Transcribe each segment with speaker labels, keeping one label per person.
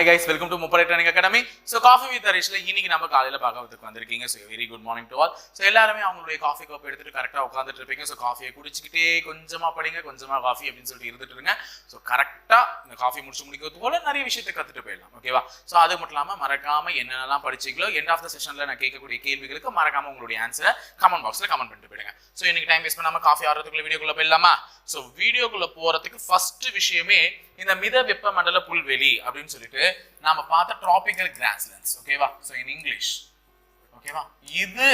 Speaker 1: Hi guys welcome to முப்படை training academy so coffee with ஹரிஷில் இன்னைக்கு நம்ம காலையில் பார்க்கறதுக்கு வந்திருக்கீங்க. So very good morning to all so எல்லாருமே அவங்களுடைய காஃபி கப் எடுத்துட்டு கரெக்டாக உட்காந்துட்டு இருப்பீங்க. ஸோ காஃபியை குடிச்சிக்கிட்டே கொஞ்சமாக படிங்க கொஞ்சமாக காஃபி அப்படின்னு சொல்லிட்டு இருந்துட்டு இருங்க. ஸோ கரெக்டாக இந்த காஃபி முடிச்சு முடிக்கிறது போல நிறைய விஷயத்தை கற்றுட்டு போயிடலாம். ஓகேவா ஸோ அது மட்டும் இல்லாமல் மறக்காம என்னென்னலாம் படிச்சிங்களோ எண்ட் ஆஃப் த செஷனில் நான் கேட்கக்கூடிய கேள்விகளுக்கு மறக்காம உங்களுடைய ஆன்சரை கமெண்ட் பாக்ஸில் கமெண்ட் பண்ணிட்டு போயிடுங்க. ஸோ இன்னைக்கு டைம் வேஸ்ட் பண்ணாமல் காஃபி ஆடுறதுக்குள்ள வீடியோக்குள்ளே போயிடலாமா? ஸோ வீடியோக்குள்ளே போகிறதுக்கு ஃபஸ்ட்டு விஷயமே இந்த மித வெப்ப மண்டல புல்வெளி அப்படின்னு சொல்லிட்டு நாம பார்த்த டிராபிக்கல் கிராஸ்லேண்ட்ஸ் ஓகேவா ஸோ இன் இங்கிலீஷ் ஓகேவா இது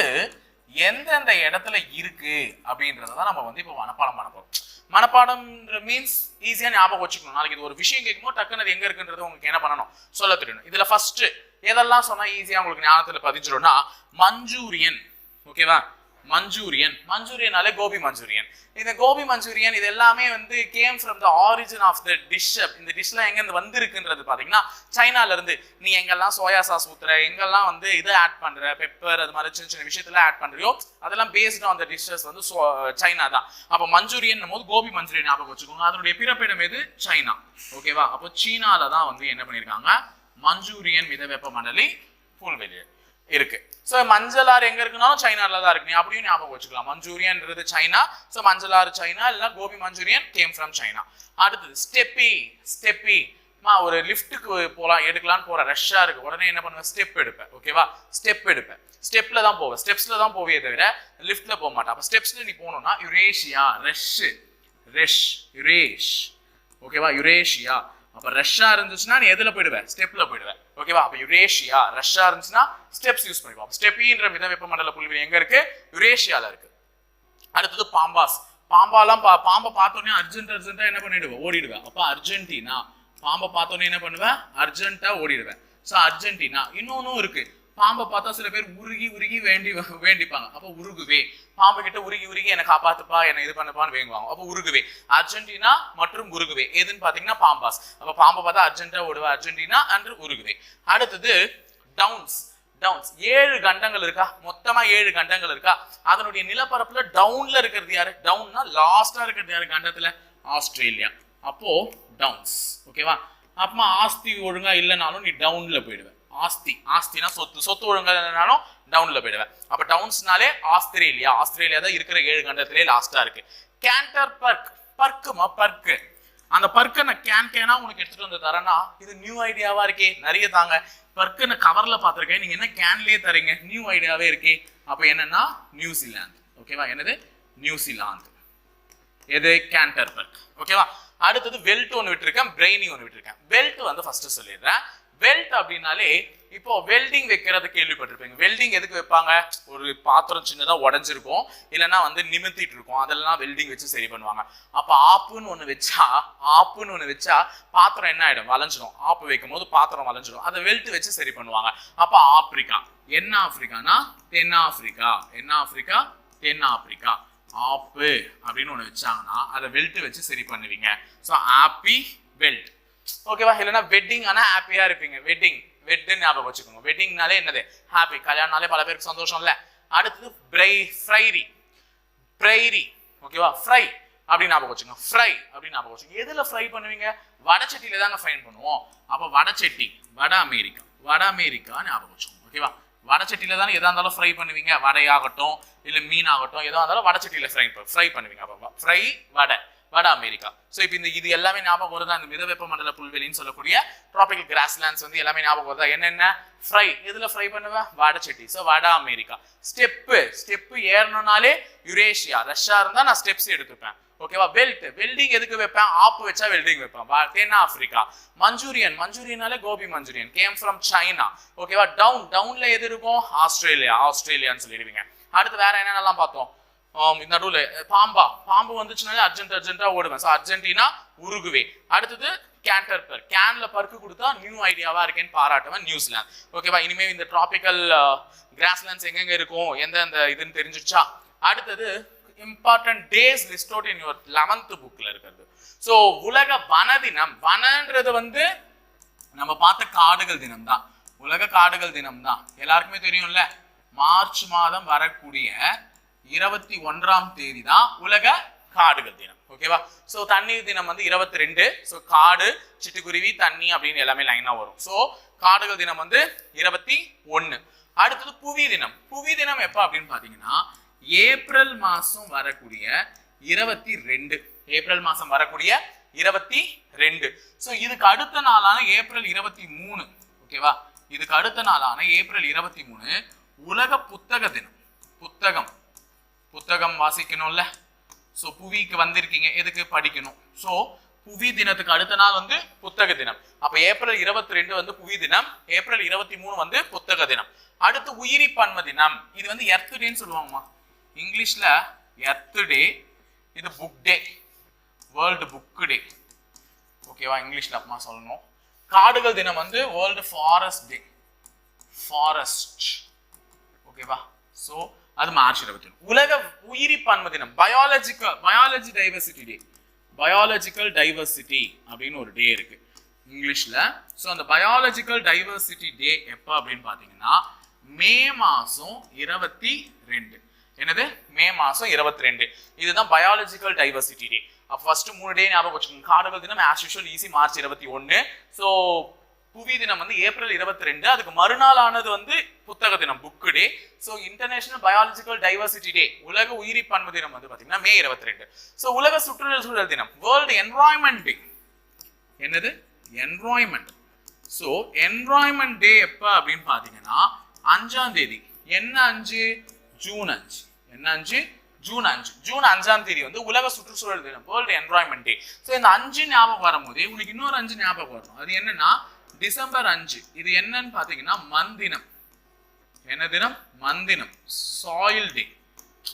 Speaker 1: எந்தெந்த இடத்துல இருக்கு அப்படின்றத தான் நம்ம வந்து இப்போ மனப்பாடம் பண்ண போறோம். மனப்பாடம் மீன்ஸ் ஈஸியாக ஞாபகம் வச்சுக்கணும். நாளைக்கு இது ஒரு விஷயம் கேட்கும்போது டக்குன்னு அது எங்க இருக்குன்றது உங்களுக்கு என்ன பண்ணணும்? சொல்ல தெரியணும் இதுல ஃபர்ஸ்ட் எதெல்லாம் சொன்னா ஈஸியா உங்களுக்கு ஞாபகத்துல பதிஞ்சிடும்னா மஞ்சூரியன். ஓகேவா மஞ்சூரியன். மஞ்சூரியனாலே கோபி மஞ்சூரியன். இந்த கோபி மஞ்சூரியன் இது எல்லாமே வந்து came from the origin of the dish இந்த டிஷ்லாம் எங்கேருந்து வந்திருக்குன்றது பார்த்தீங்கன்னா சைனாலேருந்து. நீ எங்கெல்லாம் சோயா சாஸ் ஊத்துற எங்கெல்லாம் வந்து இதை ஆட் பண்ணுற பெப்பர் அது மாதிரி சின்ன சின்ன விஷயத்துல ஆட் பண்ணுறியோ அதெல்லாம் பேஸ்ட் ஆன் த டிஷ்ஷஸ் வந்து சைனா தான். அப்போ மஞ்சூரியன் போது கோபி மஞ்சூரியன் ஞாபகம் வச்சுக்கோங்க. அதனுடைய பிறப்பிடம் எது? சைனா. ஓகேவா அப்போ சீனாவில் தான் வந்து என்ன பண்ணியிருக்காங்க? மஞ்சூரியன் மித வெப்ப மண்டலி புல்வெளி இருக்கு. ஸோ மஞ்சள் ஆறு எங்கே இருக்குனாலும் சைனால தான் இருக்கு. நீ அப்படியும் ஞாபகம் வச்சுக்கலாம். மஞ்சூரியன்றது சைனா. ஸோ மஞ்சள் ஆறு சைனா இல்லை gobi Manchurian came from China. அடுத்தது ஸ்டெப்பி. ஸ்டெப்பி. மா ஒரு லிஃப்ட்டுக்கு போகலாம் எடுக்கலாம்னு போகிற ரஷ்ஷாக இருக்கு. உடனே என்ன பண்ணுவேன் ஸ்டெப் எடுப்பேன் ஓகேவா ஸ்டெப் எடுப்பேன் ஸ்டெப்பில் தான் போவேன் ஸ்டெப்ஸில் தான் போவே தவிர லிஃப்ட்டில் போக மாட்டேன் அப்போ ஸ்டெப்ஸில் நீ போகணும்னா யுரேஷியா ரஷ் ரெஷ் யுரேஷ். ஓகேவா யுரேஷியா. அப்போ ரஷ்ஷாக இருந்துச்சுன்னா நீ எதில் போயிடுவேன் ஸ்டெப்பில் போயிடுவேன் ஓகேவா? அப்போ யுரேஷியா ரஷ்யா இருந்துச்சுன்னா ஸ்டெப்ஸ் யூஸ் பண்ணிப்போம் ஸ்டெப்பின்ற e மித வெப்பமண்டல புல்வெளி எங்க இருக்கு? யுரேஷியால இருக்கு. அடுத்தது பாம்பாஸ். பாம்பாலாம் பா பாம்பை பார்த்தோன்னே அர்ஜென்ட் அர்ஜென்ட்டா என்ன பண்ணிடுவேன்? ஓடிடுவேன். அப்போ அர்ஜென்டினா பாம்பை பார்த்தோன்னே என்ன பண்ணுவேன்? அர்ஜென்ட்டா ஓடிடுவேன். ஸோ அர்ஜென்டினா இன்னொன்னும் இருக்கு. பாம்பை பார்த்தா சில பேர் உருகி உருகி வேண்டி வேண்டிப்பாங்க. அப்போ உருகுவே. பாம்பு கிட்ட உருகி உருகி என்னை காப்பாத்துப்பா என்னை இது பண்ணப்பான்னு வேங்குவாங்க. அப்போ உருகுவே. அர்ஜென்டினா மற்றும் உருகுவே. எதுன்னு பாத்தீங்கன்னா பாம்பாஸ். அப்போ பாம்பை பார்த்தா அர்ஜென்டா ஓடுவா அர்ஜென்டினா அண்ட் உருகுவே. அடுத்தது டவுன்ஸ். டவுன்ஸ். ஏழு கண்டங்கள் இருக்கா? மொத்தமா ஏழு கண்டங்கள் இருக்கா? அதனுடைய நிலப்பரப்புல டவுன்ல இருக்கிறது யாரு? டவுன்னா லாஸ்டா இருக்கிறது யாரு? கண்டத்துல? ஆஸ்திரேலியா. அப்போ டவுன்ஸ். ஓகேவா? அப்பமா ஆஸ்தி ஒழுங்கா இல்லைனாலும் நீ டவுன்ல போயிடுவேன் ஆஸ்தி ஆஸ்தினா சொத்து சொத்து ஒழுங்கா டவுன்ல போயிடுவேன். அப்ப டவுன்ஸ்னாலே ஆஸ்திரேலியா ஆஸ்திரேலியா தான் இருக்கிற ஏழு கண்டத்திலே லாஸ்டா இருக்கு. கேண்டர் பர்க் பர்க்குமா பர்க்கு அந்த பர்க்கை நான் கேன் கேனா உனக்கு எடுத்துட்டு வந்து தரேன்னா இது நியூ ஐடியாவா இருக்கே நிறைய தாங்க. பர்க்கு நான் கவர்ல பாத்திருக்கேன் நீங்க என்ன கேன்லயே தரீங்க நியூ ஐடியாவே இருக்கே. அப்ப என்னன்னா நியூசிலாந்து ஓகேவா என்னது? நியூசிலாந்து எது? கேண்டர் பர்க் ஓகேவா அடுத்தது வெல்ட் ஒன்று விட்டுருக்கேன் பிரெய்னி ஒன்று விட்டுருக்கேன். பெல்ட் வந்து ஃபர்ஸ்ட் சொல்லிடுறேன். வெல்ட் அப்படின்னாலே இப்போ வெல்டிங் வைக்கிறத கேள்விப்பட்டிருப்பீங்க. வெல்டிங் எதுக்கு வைப்பாங்க? ஒரு பாத்திரம் சின்னதாக உடஞ்சிருக்கும். இல்லைன்னா வந்து நிமித்திட்டு இருக்கும் அதெல்லாம் வெல்டிங் வச்சு சரி பண்ணுவாங்க. அப்போ ஆப்புன்னு ஒன்று வச்சா ஆப்புன்னு ஒன்று வச்சா பாத்திரம் என்ன ஆகிடும் வளைஞ்சிடும் ஆப்பு வைக்கும் போது பாத்திரம் வளைஞ்சிடும் அதை வெல்ட் வச்சு சரி பண்ணுவாங்க. அப்போ ஆப்பிரிக்கா. என்ன ஆப்பிரிக்கானா? தென் ஆப்பிரிக்கா. என்ன ஆப்பிரிக்கா? தென் ஆப்பிரிக்கா. ஆப்பு அப்படின்னு ஒன்று வச்சாங்கன்னா அதை வெல்ட் வச்சு சரி பண்ணுவீங்க. ஸோ ஆப்பி வெல்ட் ஓகேவா இல்லைன்னா வெட்டிங் ஆனால் ஹாப்பியாக இருப்பீங்க. வெட்டிங் வெட்டுன்னு ஞாபகம் வச்சுக்கோங்க. வெட்டிங்னாலே என்னது? ஹாப்பி கல்யாணம்னாலே பல பேருக்கு சந்தோஷம் இல்லை அடுத்தது பிரை ஃப்ரைரி பிரைரி ஓகேவா ஃப்ரை அப்படின்னு ஞாபகம் வச்சுக்கோங்க. ஃப்ரை அப்படின்னு ஞாபகம் வச்சுக்கோங்க. எதில் ஃப்ரை பண்ணுவீங்க? வடச்சட்டியில தாங்க ஃப்ரை பண்ணுவோம். அப்போ வடச்சட்டி வட அமெரிக்கா வட அமெரிக்கா ஞாபகம் வச்சுக்கோங்க. ஓகேவா வடச்சட்டியில தானே எதா இருந்தாலும் ஃப்ரை பண்ணுவீங்க? வடையாகட்டும் இல்லை மீன் ஆகட்டும் எதாக இருந்தாலும் வடச்சட்டியில் ஃப்ரை ஃப்ரை பண்ணுவீங்க. அப்போ ஃப்ரை வடை. வட அமெரிக்கா. ஸோ இப்போ இந்த இது எல்லாமே ஞாபகம் வருது? அந்த மிதவெப்ப மண்டல புல்வெளின்னு சொல்லக்கூடிய ட்ராபிக்கல் கிராஸ்லேண்ட்ஸ் வந்து எல்லாமே ஞாபகம் வருதா? என்னென்ன? ஃப்ரை எதில் ஃப்ரை பண்ணுவேன் வடச்சட்டி ஸோ வட அமெரிக்கா. ஸ்டெப்பு ஸ்டெப்பு ஏறணும்னாலே யுரேஷியா ரஷ்யா இருந்தால் நான் ஸ்டெப்ஸ் எடுத்துப்பேன். ஓகேவா பெல்ட் வெல்டிங் எதுக்கு வைப்பேன்? ஆப்பு வச்சா வெல்டிங் வைப்பேன். தென் Africa. Manchurian. மஞ்சூரியனாலே gobi Manchurian. Came from China ஓகேவா டவுன் டவுன்ல எது இருக்கும்? ஆஸ்திரேலியா. ஆஸ்திரேலியான்னு சொல்லிடுவீங்க. அடுத்து வேற என்னென்னலாம் பார்த்தோம்? நடுவில் பாம்பா. பாம்பு வந்துச்சுனாலே அர்ஜென்ட் அர்ஜென்ட்டாக ஓடுவேன். So Argentina Uruguay. அடுத்தது கேண்டர் பர் பருக்கு கொடுத்தா நியூ ஐடியாவாக இருக்கேன்னு பாராட்டுவேன் நியூசிலாந்து ஓகேவா இனிமேல் இந்த டிராபிக்கல் கிராஸ்லேண்ட்ஸ் எங்கெங்கே இருக்கும் எந்த அந்த இதுன்னு தெரிஞ்சிருச்சா? அடுத்தது important days list in your eleventh புக்கில் இருக்கிறது. ஸோ உலக வன தினம். வனன்றது வந்து நம்ம பார்த்த காடுகள் தினம் தான் உலக காடுகள் தினம் தான் எல்லாருக்குமே தெரியும்ல? மார்ச் மாதம் வரக்கூடிய இருபத்தி ஒன்றாம் தேதி தான் உலக காடுகள் தினம். ஓகேவா ஸோ தண்ணீர் தினம் வந்து இருபத்தி ரெண்டு. ஸோ காடு சிட்டுக்குருவி தண்ணி அப்படின்னு எல்லாமே லைனாக வரும். ஸோ காடுகள் தினம் வந்து இருபத்தி ஒன்று அடுத்தது புவி தினம். புவி தினம் எப்போ அப்படின்னு பார்த்தீங்கன்னா ஏப்ரல் மாதம் வரக்கூடிய இருபத்தி ரெண்டு. ஏப்ரல் மாதம் வரக்கூடிய இருபத்தி ரெண்டு. ஸோ இதுக்கு அடுத்த நாளான ஏப்ரல் இருபத்தி மூணு. ஓகேவா இதுக்கு அடுத்த நாளான ஏப்ரல் இருபத்தி மூணு உலக புத்தக தினம். புத்தகம். புத்தகம் வாசிக்கணும்ல? ஸோ புவிக்கு வந்திருக்கீங்க. எதுக்கு? படிக்கணும். ஸோ புவி தினத்துக்கு அடுத்த நாள் வந்து புத்தக தினம். அப்போ ஏப்ரல் இருபத்தி ரெண்டு வந்து புவி தினம். ஏப்ரல் இருபத்தி மூணு வந்து புத்தக தினம். அடுத்து உயிரி பன்ம தினம். இது வந்து எர்த் டேன்னு சொல்லுவாங்கம்மா. இங்கிலீஷில் எர்த் டே இது book day world book day ஓகேவா இங்கிலீஷில் அப்பமா சொல்லணும். காடுகள் தினம் வந்து வேர்ல்டு ஃபாரஸ்ட் டே ஃபாரஸ்ட் ஓகேவா ஸோ அது மார்ச் இருபத்தி ஒன்று. உலக உயிரி பன்மை தினம். Biological biology diversity day biological diversity அப்படின்னு ஒரு டே இருக்கு. இங்கிலீஷில் ஸோ அந்த பயாலஜிக்கல் டைவர்சிட்டி டே எப்போ அப்படின்னு பார்த்தீங்கன்னா மே மாதம் இருபத்தி ரெண்டு. என்னது? மே மாதம் இருபத்தி ரெண்டு. இதுதான் பயாலஜிக்கல் டைவர்சிட்டி டே அப்போ ஃபர்ஸ்ட் மூணு டே ஞாபகம் வச்சுக்கோங்க. காடுகள் தினம் ஆஸ் யூஷுவல் ஈஸி மார்ச் இருபத்தி ஒன்று ஸோ புவி தினம் வந்து ஏப்ரல் இருபத்தி ரெண்டு அதுக்கு மறுநாள் ஆனது வந்து புத்தக தினம் book day so international biological diversity day உலக உயிரி பண்பு தினம் வந்து பார்த்தீங்கன்னா மே இருபத்தி ரெண்டு ஸோ உலக சுற்றுச்சூழல் தினம் வேர்ல்டு என்வாயன்மெண்ட் டே என்னது? என்வாயன்மெண்ட் ஸோ என்வாயன்மெண்ட் டே எப்போ அப்படின்னு பார்த்தீங்கன்னா அஞ்சாம் தேதி. என்ன அஞ்சு? ஜூன் அஞ்சு. என்ன அஞ்சு? ஜூன் அஞ்சு. ஜூன் அஞ்சாம் தேதி வந்து உலக சுற்றுச்சூழல் தினம் வேர்ல்டு என்வாயன்மெண்ட் டே ஸோ இந்த அஞ்சு ஞாபகம் வரும்போது உங்களுக்கு இன்னொரு அஞ்சு ஞாபகம் வரும். அது என்னன்னா டிசம்பர் அஞ்சு. இது என்னன்னு பார்த்தீங்கன்னா மந்தினம். என்ன தினம்? மந்தினம். சாயில் டே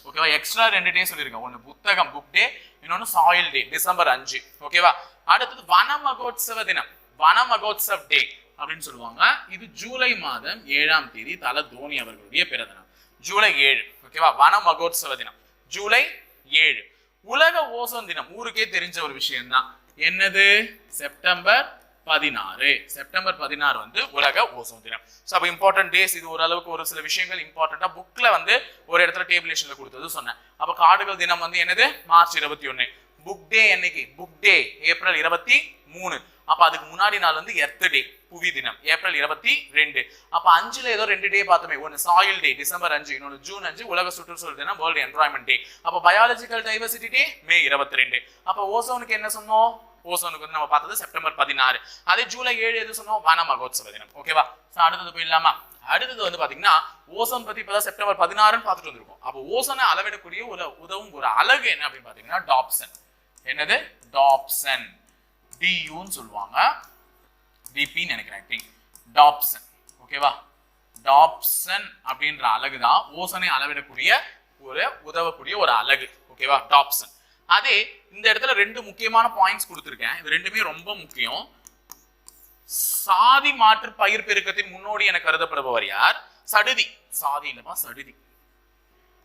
Speaker 1: ஓகேவா எக்ஸ்ட்ரா ரெண்டு டே சொல்லியிருக்கேன். ஒன்று புத்தகம் புக் டே இன்னொன்று சாயில் டே டிசம்பர் அஞ்சு. ஓகேவா அடுத்தது வன மகோத்சவ தினம். வன மகோத்சவ் டே அப்படின்னு சொல்லுவாங்க. இது ஜூலை மாதம் ஏழாம் தேதி தல தோனி அவர்களுடைய பிறந்தநாள். ஜூலை ஏழு. ஓகேவா வன மகோத்சவ தினம். ஜூலை ஏழு. உலக ஓசோன் தினம். ஊருக்கே தெரிஞ்ச ஒரு விஷயம்தான். என்னது? செப்டம்பர் பதினாறு. செப்டம்பர் பதினாறு வந்து உலக ஓசோன் தினம். ஸோ அப்போ இம்பார்ட்டன்ட் டேஸ் இது ஓரளவுக்கு ஒரு சில விஷயங்கள் இம்பார்ட்டண்ட்டாக புக்கில் வந்து ஒரு இடத்துல டேபிளேஷனில் கொடுத்தது சொன்னேன். அப்போ காடுகள் தினம் வந்து என்னது? மார்ச் இருபத்தி ஒன்று புக் டே என்னைக்கு? புக் டே ஏப்ரல் இருபத்தி மூணு. அப்போ அதுக்கு முன்னாடி நாள் வந்து எர்த் டே புவி தினம். ஏப்ரல் இருபத்தி ரெண்டு. அப்போ அஞ்சுல ஏதோ ரெண்டு டே பார்த்தோமே ஒன்று சாயில் டே டிசம்பர் அஞ்சு இன்னொன்று ஜூன் அஞ்சு உலக சுற்றுச்சூழல் தினம் வேர்ல்டு என்வரான்மெண்ட் டே அப்போ பயாலஜிக்கல் டைவர்சிட்டி டே மே இருபத்தி ரெண்டு. அப்போ ஓசோனுக்கு என்ன சொன்னோம்? ஓசோனுக்கு வந்து நம்ம பார்த்தது செப்டம்பர் பதினாறு. அதே ஜூலை ஏழு எது சொன்னோம்? வன மகோத்சவ தினம் ஓகேவா ஸோ அடுத்தது போயிடலாமா? அடுத்தது வந்து பாத்தீங்கன்னா ஓசோன் பத்தி இப்பதான் செப்டம்பர் பதினாறுன்னு பார்த்துட்டு வந்திருக்கோம். அப்போ ஓசோனை அளவிடக்கூடிய ஒரு உதவும் ஒரு அழகு என்ன அப்படின்னு பாத்தீங்கன்னா டாப்சன். என்னது? டாப்சன். டியூன்னு சொல்லுவாங்க. டிபின்னு நினைக்கிறேன் திங்க் டாப்சன். ஓகேவா டாப்சன் அப்படின்ற அழகு தான் ஓசனை அளவிடக்கூடிய ஒரு உதவக்கூடிய ஒரு அலகு ஓகேவா டாப்சன். அதே இந்த இடத்துல ரெண்டு முக்கியமான பாயிண்ட்ஸ் கொடுத்துருக்கேன். இது ரெண்டுமே ரொம்ப முக்கியம். சாதி மாற்று பயிர் பெருக்கத்தின் முன்னோடி என கருதப்படுபவர் யார்? சடுதி. சாதி இல்லமா சடுதி.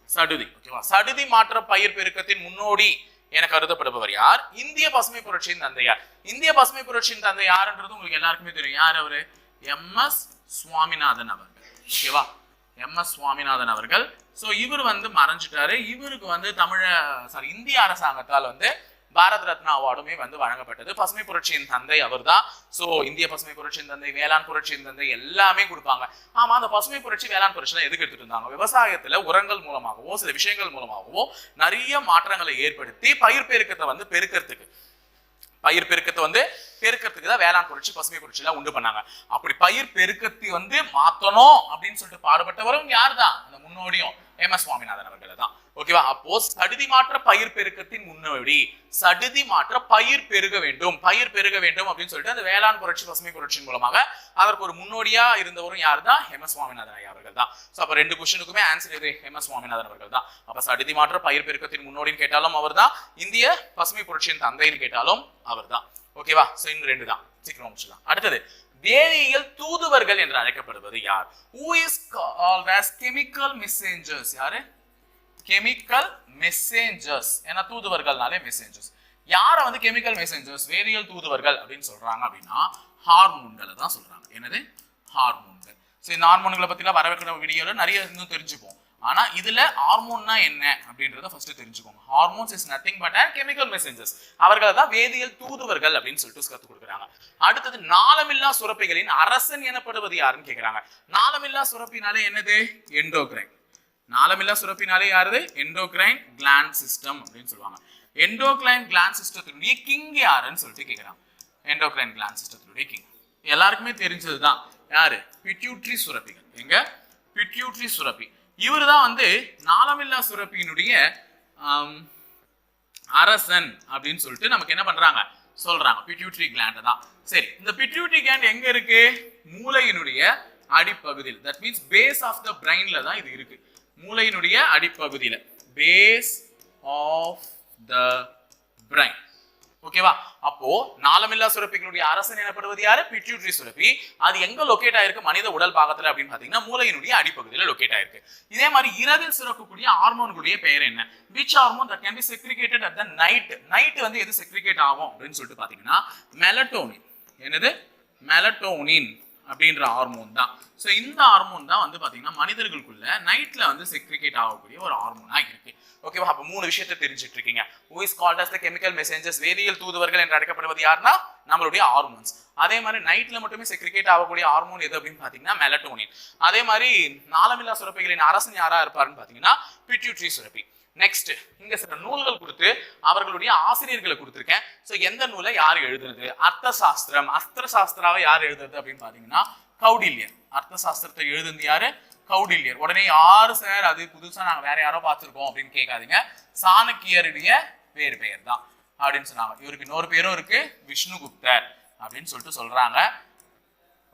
Speaker 1: சடுதி ஓகேவா சடுதி மாற்ற பயிர் பெருக்கத்தின் முன்னோடி என கருதப்படுபவர் யார்? இந்திய பசுமை புரட்சியின் தந்தையார் இந்திய பசுமை புரட்சியின் தந்தை யாருன்றது உங்களுக்கு எல்லாருக்குமே தெரியும். யார் அவரு? எம் எஸ் சுவாமிநாதன் அவர்கள். ஓகேவா எம் எஸ் சுவாமிநாதன் அவர்கள். ஸோ இவர் வந்து மறைஞ்சிட்டாரு. இவருக்கு வந்து தமிழ சாரி இந்திய அரசாங்கத்தால் வந்து பாரத் ரத்னா அவார்டுமே வந்து வழங்கப்பட்டது. பசுமை புரட்சியின் தந்தை அவர்தான். ஸோ இந்திய பசுமை புரட்சியின் தந்தை வேளாண் புரட்சியின் தந்தை எல்லாமே கொடுப்பாங்க. ஆமா அந்த பசுமை புரட்சி வேளாண் புரட்சி எதுக்கு எடுத்துட்டு இருந்தாங்க? விவசாயத்துல உரங்கள் மூலமாகவோ சில விஷயங்கள் மூலமாகவோ நிறைய மாற்றங்களை ஏற்படுத்தி பயிர் பெருக்கத்தை வந்து பெருக்கிறதுக்கு. பயிர் பெருக்கத்தை வந்து பெருக்கத்துக்கு தான் வேளாண் புரட்சி பசுமை புரட்சி எல்லாம் உண்டு பண்ணாங்க. அப்படி பயிர் பெருக்கத்தை வந்து மாத்தணும் அப்படின்னு சொல்லிட்டு பாடுபட்டவரும் யார் தான் அந்த முன்னோடியும் எம் எஸ் சுவாமிநாதன் அவர்கள் தான். ஓகேவா அப்போ சடுதி மாற்ற பயிர் பெருக்கத்தின் முன்னோடி சடுதி மாற்ற பயிர் பெருக வேண்டும் பயிர் பெருக வேண்டும் அப்படின்னு சொல்லிட்டு அந்த வேளாண் புரட்சி பசுமை புரட்சியின் மூலமாக அதற்கு ஒரு முன்னோடியா இருந்தவரும் யார் தான் எம் எஸ் சுவாமிநாதன் ஐயா அவர்கள் தான். ஸோ அப்போ ரெண்டு கொஸ்டினுக்குமே ஆன்சர் இது எம் எஸ் சுவாமிநாதன் அவர்கள் தான். அப்போ சடுதி மாற்ற பயிர் பெருக்கத்தின் முன்னோடின்னு கேட்டாலும் அவர் தான் இந்திய பசுமை புரட்சியின் தந்தைன்னு கேட்டாலும் அவர் தான் ஓகேவா? ஸோ இன்னும் ரெண்டு தான். சீக்கிரம் முடிச்சிடலாம். அடுத்தது வேதியியல் தூதுவர்கள் என்று அழைக்கப்படுவது யார்? Who is called as chemical messengers யாரு? கெமிக்கல் மெசேஞ்சர்ஸ் ஏன்னா தூதுவர்கள்னாலே மெசேஞ்சர்ஸ் யாரை வந்து கெமிக்கல் மெசேஞ்சர்ஸ் வேதியியல் தூதுவர்கள் அப்படின்னு சொல்றாங்க அப்படின்னா ஹார்மோன்களை தான் சொல்றாங்க. என்னது? ஹார்மோன்கள் ஸோ இந்த ஹார்மோன்களை பத்திலாம் வரவேற்கிற வீடியோல நிறைய இன்னும் தெரிஞ்சுப்போம். ஆனா இதுல ஹார்மோன்னா என்ன அப்படின்றத ஃபர்ஸ்ட் தெரிஞ்சுக்கோங்க. Hormones is nothing but and chemical messengers அவர்களை தான் வேதியியல் தூதுவர்கள் அப்படின்னு சொல்லிட்டு கத்து கொடுக்குறாங்க. அடுத்தது நாளமில்லா சுரப்பிகளின் அரசன் எனப்படுவது யாருன்னு கேட்குறாங்க நாளமில்லா சுரப்பினாலே என்னது? எண்டோகிரைன் நாளமில்லா சுரப்பினாலே யாருது எண்டோக்ரைன் கிளாண்ட் சிஸ்டம் அப்படின்னு சொல்லுவாங்க. எண்டோகிரைன் கிளாண்ட் சிஸ்டத்தினுடைய கிங் யாருன்னு சொல்லிட்டு கேட்குறாங்க எண்டோக்ளைன் கிளாண்ட் சிஸ்டத்தினுடைய கிங் எல்லாருக்குமே தெரிஞ்சது தான் யாரு? பிட்யூட்ரி சுரப்பிகள். எங்க? பிட்யூட்ரி சுரப்பி. இவர் தான் வந்து நாளமில்லா சுரப்பியினுடைய அரசன் அப்படின்னு சொல்லிட்டு நமக்கு என்ன பண்றாங்க? சொல்றாங்க. பிட்யூட்ரி கிளாண்ட் தான். சரி இந்த பிட்யூட்ரி கிளாண்ட் எங்க இருக்கு? மூளையினுடைய அடிப்பகுதியில். That means base of the பிரெயின்ல தான் இது இருக்கு. மூளையினுடைய அடிப்பகுதியில். பேஸ் ஆஃப் த பிரைன் ஓகேவா? அப்போ நாளமில்லா சுரப்பிகளுடைய அரசன் எனப்படுவது யாரு? பிட்யூட்ரி சுரப்பி. அது எங்க லொக்கேட் ஆயிருக்கு? மனித உடல் பாகத்துல அப்படின்னு பாத்தீங்கன்னா மூளையினுடைய அடிப்பகுதியில லொக்கேட் ஆயிருக்கு. இதே மாதிரி இரவில் சுரக்கக்கூடிய ஹார்மோன்களுடைய பெயர் என்ன? Which hormone that can be segregated at the night night வந்து எது செக்ரிகேட் ஆகும் அப்படின்னு சொல்லிட்டு பாத்தீங்கன்னா மெலட்டோனின் என்னது? மெலட்டோனின் அப்படின்ற ஹார்மோன் தான். ஸோ இந்த ஹார்மோன் தான் வந்து பார்த்தீங்கன்னா மனிதர்களுக்குள்ள நைட்டில் வந்து செக்ரிகேட் ஆகக்கூடிய ஒரு ஹார்மோனாக இருக்கு. ஓகேவா அப்போ மூணு விஷயத்தை தெரிஞ்சுட்டு இருக்கீங்க who is called as the chemical messengers வேதியியல் தூதுவர்கள் என்று அழைக்கப்படுவது யாருன்னா நம்மளுடைய ஹார்மோன்ஸ் அதே மாதிரி நைட்டில் மட்டுமே செக்ரிகேட் ஆகக்கூடிய ஹார்மோன் எது அப்படின்னு பார்த்தீங்கன்னா மெலட்டோனின் அதே மாதிரி நாளமில்லா சுரப்பிகளின் அரசன் யாராக இருப்பாருன்னு பார்த்தீங்கன்னா பிட்யூட்ரி சுரப்பி. நெக்ஸ்ட் இங்க சில நூல்கள் கொடுத்து அவர்களுடைய ஆசிரியர்களை கொடுத்துருக்கேன். ஸோ எந்த நூலை யார் எழுதுறது? அர்த்த சாஸ்திரம் அஸ்திர சாஸ்திராவை யார் எழுதுறது அப்படின்னு பாத்தீங்கன்னா கௌடில்யர். அர்த்த சாஸ்திரத்தை எழுதுனது யாரு? கௌடில்யர். உடனே யாரு சார் அது புதுசா நாங்க வேற யாரோ பார்த்துருக்கோம் அப்படின்னு கேட்காதீங்க. சாணக்கியருடைய வேறு பெயர் தான் அப்படின்னு சொன்னாங்க. இவருக்கு இன்னொரு பேரும் இருக்கு விஷ்ணுகுப்தர் அப்படின்னு சொல்லிட்டு சொல்றாங்க.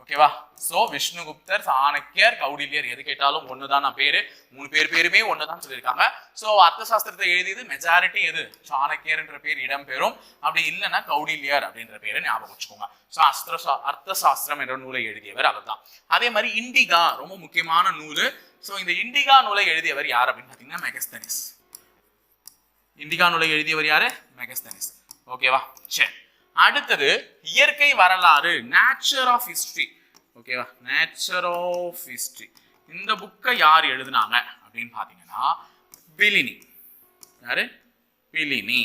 Speaker 1: ஓகேவா? ஸோ விஷ்ணுகுப்தர் சாணக்கியர் கௌடில்யர் எது கேட்டாலும் ஒண்ணுதான் நான் பேர்? மூணு பேர் பேருமே ஒன்று தான் சொல்லியிருக்காங்க. ஸோ அர்த்த சாஸ்திரத்தை எழுதியது மெஜாரிட்டி எது? சாணக்கியர்ன்ற பேர் இடம்பெறும். அப்படி இல்லைன்னா கௌடில்யர் அப்படின்ற பேரை ஞாபகம் வச்சுக்கோங்க. ஸோ அஸ்திர சா- அர்த்த சாஸ்திரம் என்ற நூலை எழுதியவர் அவர் தான் அதே மாதிரி இண்டிகா ரொம்ப முக்கியமான நூல். ஸோ இந்த இண்டிகா நூலை எழுதியவர் யார் அப்படின்னு பார்த்தீங்கன்னா மெகஸ்தனிஸ். இண்டிகா நூலை எழுதியவர் யாரு? மெகஸ்தனிஸ். ஓகேவா? சரி. அடுத்தது இயற்கை வரலாறு நேச்சர் ஆஃப் ஹிஸ்ட்ரி ஓகேவா நேச்சர் ஆஃப் ஹிஸ்ட்ரி இந்த புக்கை யார் எழுதுனாங்க அப்படின்னு பார்த்தீங்கன்னா பிலினி யாரு? பிலினி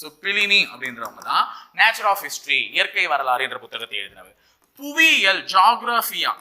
Speaker 1: ஸோ பிலினி அப்படின்றவங்க தான் நேச்சர் ஆஃப் ஹிஸ்ட்ரி இயற்கை வரலாறு என்ற புத்தகத்தை எழுதினவர். புவியியல் ஜாகிரபியா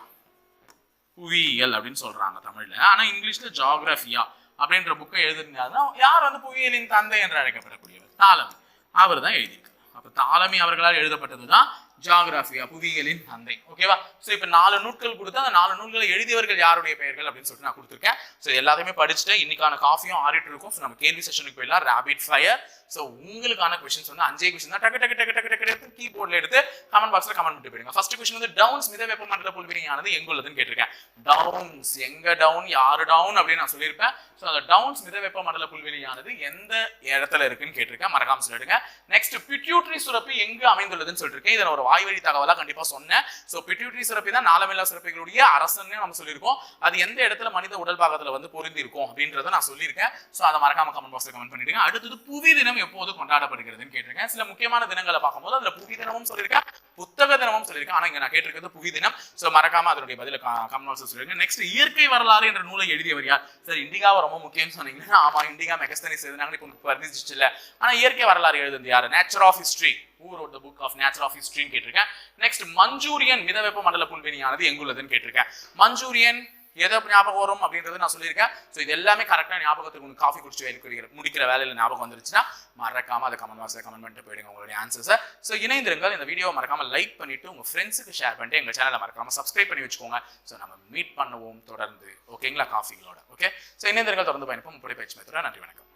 Speaker 1: புவியியல் அப்படின்னு சொல்றாங்க தமிழ்ல. ஆனா இங்கிலீஷ்ல ஜாகிரபியா அப்படின்ற புக்கை எழுதிருந்தாருன்னா யார் வந்து புவியியலின் தந்தை என்று அழைக்கப்படக்கூடியவர்? தாளம். அவர் தான் எழுதியிருக்காரு. அப்ப தாலமி அவர்களால் எழுதப்பட்டதுதான் ஜாகிரபியா புவியியலின் தந்தை. ஓகேவா சோ இப்ப நாலு நூட்கள் கொடுத்து அந்த நாலு நூல்களை எழுதியவர்கள் யாருடைய பெயர்கள் அப்படின்னு சொல்லிட்டு நான் கொடுத்துருக்கேன். ஸோ எல்லாத்தையுமே படிச்சுட்டு இன்னைக்கான காஃபியும் ஆடிட்டு இருக்கும் ஸோ நம்ம கேள்வி செஷனுக்கு போயிடலாம். ரேபிட் ஃபயர் ஸோ உங்களுக்கான கொஸ்டின்ஸ் வந்து அஞ்சே கொஸ்டின் தான். டக்கு டக்கு டக்கு டக்கு டக்கு எடுத்து கீபோர்டில் எடுத்து கமெண்ட் பாக்ஸில் கமெண்ட் பண்ணிட்டு போயிருங்க ஃபர்ஸ்ட் கொஸ்டின் வந்து டவுன்ஸ் மித வெப்பமண்டல புல்வெளியானது எங்க உள்ளதுன்னு கேட்டிருக்கேன். டவுன்ஸ் எங்க டவுன் யாரு டவுன் அப்படின்னு நான் சொல்லியிருப்பேன். ஸோ அந்த டவுன்ஸ் மித வெப்பமண்டல புல்வெளியானது எந்த இடத்துல இருக்குன்னு கேட்டிருக்கேன். மறக்காம சொல்லிடுங்க. நெக்ஸ்ட் பிட்யூட்ரி சுரப்பி எங்கு அமைந்துள்ளதுன்னு சொல்லியிருக்கேன். இதில் ஒரு வாய்வழி தகவலாக கண்டிப்பாக சொன்னேன். ஸோ பிட்யூட்ரி சுரப்பி தான் நாளமில்லா சுரப்பிகளுடைய அரசன்னு நம்ம சொல்லியிருக்கோம். அது எந்த இடத்துல மனித உடல் பாகத்தில் வந்து பொருந்தி இருக்கும் அப்படின்றத நான் சொல்லியிருக்கேன். ஸோ அதை மறக்காம கமெண்ட் பாக்ஸில் கமெண்ட் பண்ணிடுங்க. அடுத்தது புவி தினம் எப்போது கொண்டாடப்படுகிறதுன்னு கேட்டிருக்கேன். சில முக்கியமான தினங்களை பார்க்கும்போது அதுல புவி தினமும் சொல்லியிருக்கேன் புத்தக தினமும் சொல்லியிருக்கேன். ஆனா இங்க நான் கேட்டிருக்கிறது புவி தினம். ஸோ மறக்காம அதனுடைய பதில கமெண்ட் சொல்லிருங்க. நெக்ஸ்ட் இயற்கை வரலாறு என்ற நூலை எழுதியவர் யார்? சார் இண்டிகாவை ரொம்ப முக்கியம்னு சொன்னீங்கன்னா ஆமா இண்டிகா மெகஸ்தனிஸ் எழுதினாங்க இப்போ வர்ணிச்சிச்சு இல்ல ஆனா இயற்கை வரலாறு எழுதுனது யாரு? Nature of history who wrote the nature of ஹிஸ்டரின்னு கேட்டிருக்கேன். நெக்ஸ்ட் மஞ்சூரியன் மிதவெப்ப மண்டல புல்வெளியானது எங்குள்ளதுன்னு கேட்டிருக்கேன். மஞ்சூரியன் எதை ஞாபகம் வரும் அப்படின்றது நான் சொல்லியிருக்கேன். ஸோ இது எல்லாமே கரெக்டாக ஞாபகத்துக்கு உங்களுக்கு காஃபி குடிச்சு வைக்கிற முடிக்கிற வேலையில் ஞாபகம் வந்துருச்சுன்னா மறக்காம அதை கமெண்ட் பாக்ஸில் கமெண்ட் பண்ணிட்டு போயிடுங்க உங்களுடைய ஆன்சர்ஸை ஸோ இணைந்திருங்கள். இந்த வீடியோ மறக்காம லைக் பண்ணிட்டு உங்க ஃப்ரெண்ட்ஸுக்கு ஷேர் பண்ணிட்டு எங்கள் சேனலை மறக்காம சப்ஸ்கிரைப் பண்ணி வச்சுக்கோங்க. ஸோ நம்ம மீட் பண்ணுவோம் தொடர்ந்து. ஓகேங்களா காஃபிகளோட ஓகே ஸோ இணைந்திருங்கள். தொடர்ந்து பயணிப்போம். முப்படை பயிற்சி மேத்தோட நன்றி வணக்கம்.